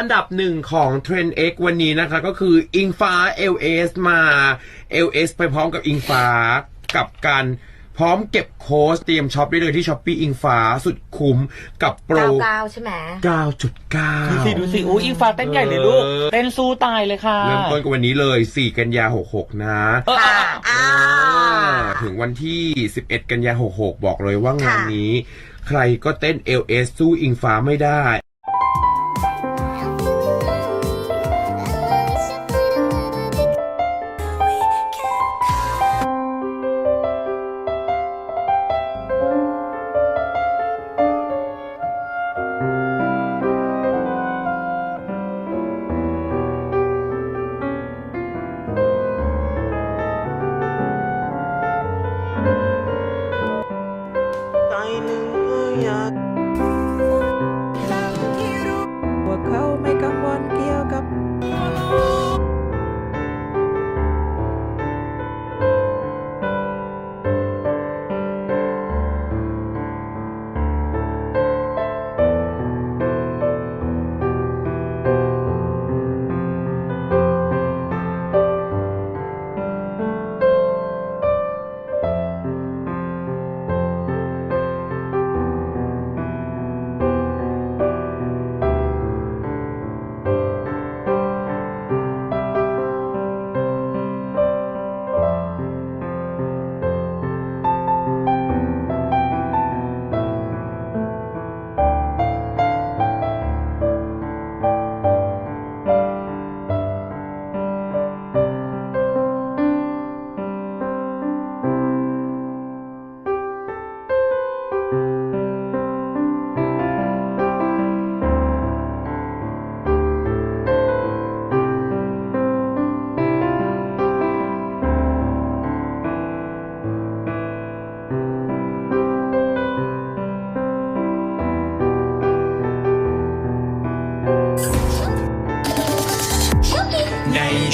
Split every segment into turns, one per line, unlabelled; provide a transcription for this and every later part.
อันดับหนึ่งของ Trend X วันนี้นะคะ ก็คืออิงฟ้า LS มา LS ไปพร้อมกับอิงฟ้ากับการพร้อมเก็บโค้ดเตรียมช็อปได้เลยที่ช้อปปี้อิงฟ้าสุดคุ้มกับโปร
เก้าเก้าใช่ไหม
9.9
ดูสิดูสิอู้อิงฟ้าเต้นใหญ่เลยลูก เต้นสู้ตายเลยค่ะ
เริ่มต้นกันวันนี้เลย 4 กันยา 66 นะ
เออ
ค่ะอ่า
ถึงวันที่ 11 กันยา 66 บอกเลยว่างาน
ค่ะ
นี้ ใครก็เต้น LS สู้อิงฟ้าไม่ได้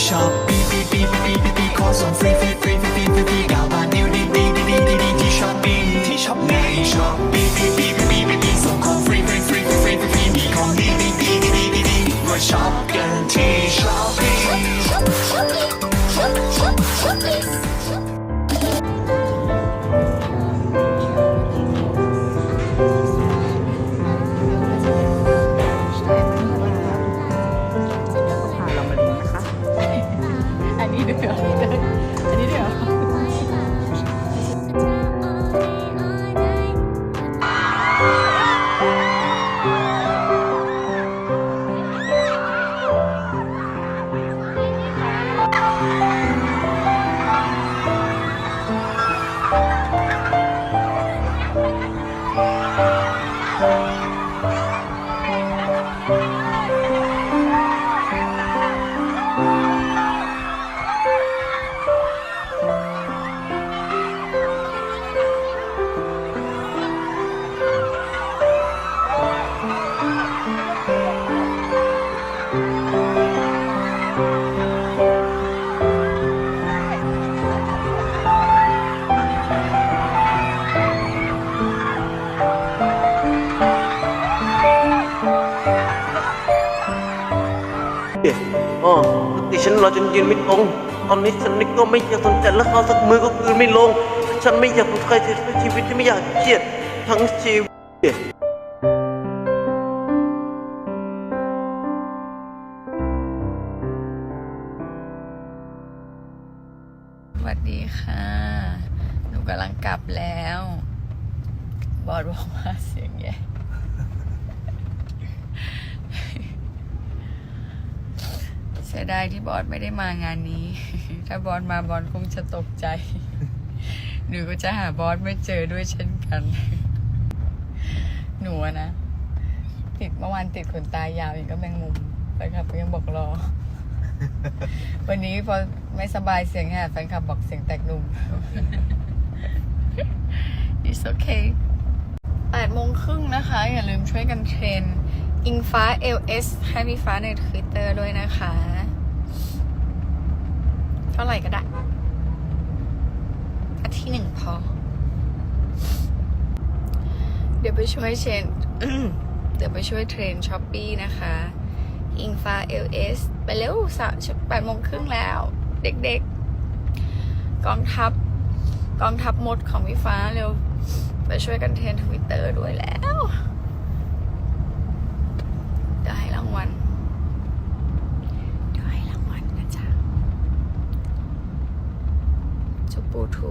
ช็อปปี้ปีปีปีปีปีปีขอส่งฟรีฟรีฟรีฟรีฟรีฟรีเก้าบานดียวดีดีดีดีดีที่ช็อปปี้ที่ช็อปในช็อป อัน
นี้ อ๋
อปกติฉันรอจนยืนไม่ตรงตอนนี้ฉันนี่ก็ไม่อยากสนใจแล้วเขาสักมือก็คืนไม่ลง ฉันไม่อยากถูกใครเสียชีวิตที่ไม่อยากเครียดทั้งชีวิต
สวัสดีค่ะ หนูกำลังกลับแล้ว บอสบอกว่าเสียงแย่ เสียดายที่บอสไม่ได้มางานนี้ ถ้าบอสมาบอสคงจะตกใจ หนูก็จะหาบอสไม่เจอด้วยเช่นกัน หนูนะ ติดเมื่อวานติดขนตายาวอย่างก็แมงมุมแฟนคลับก็ยังบอกรอ วันนี้พอไม่สบายเสียงแหบแฟนคลับบอกเสียงแตกหนุ่ม It's okay แปดโมงครึ่งนะคะ อย่าลืมช่วยกันเทรน อิงฟ้า LS ให้พี่ฟ้าในทวิตเตอร์ด้วยนะคะ เท่าไหร่ก็ได้อันที่หนึ่งพอ เดี๋ยวไปช่วยเชนเดี๋ยวไปช่วยเทรนช้อปปี้นะคะ อิงฟ้า LS ไปเร็วสามชั่วโมงครึ่งแล้ว เด็กๆ กองทัพ กองทัพมดของพี่ฟ้าเร็ว ไปช่วยกันเทรนทวิตเตอร์ด้วยแล้ว วัลเดี๋ยวให้รางวัลนะจ๊ะจุปูทู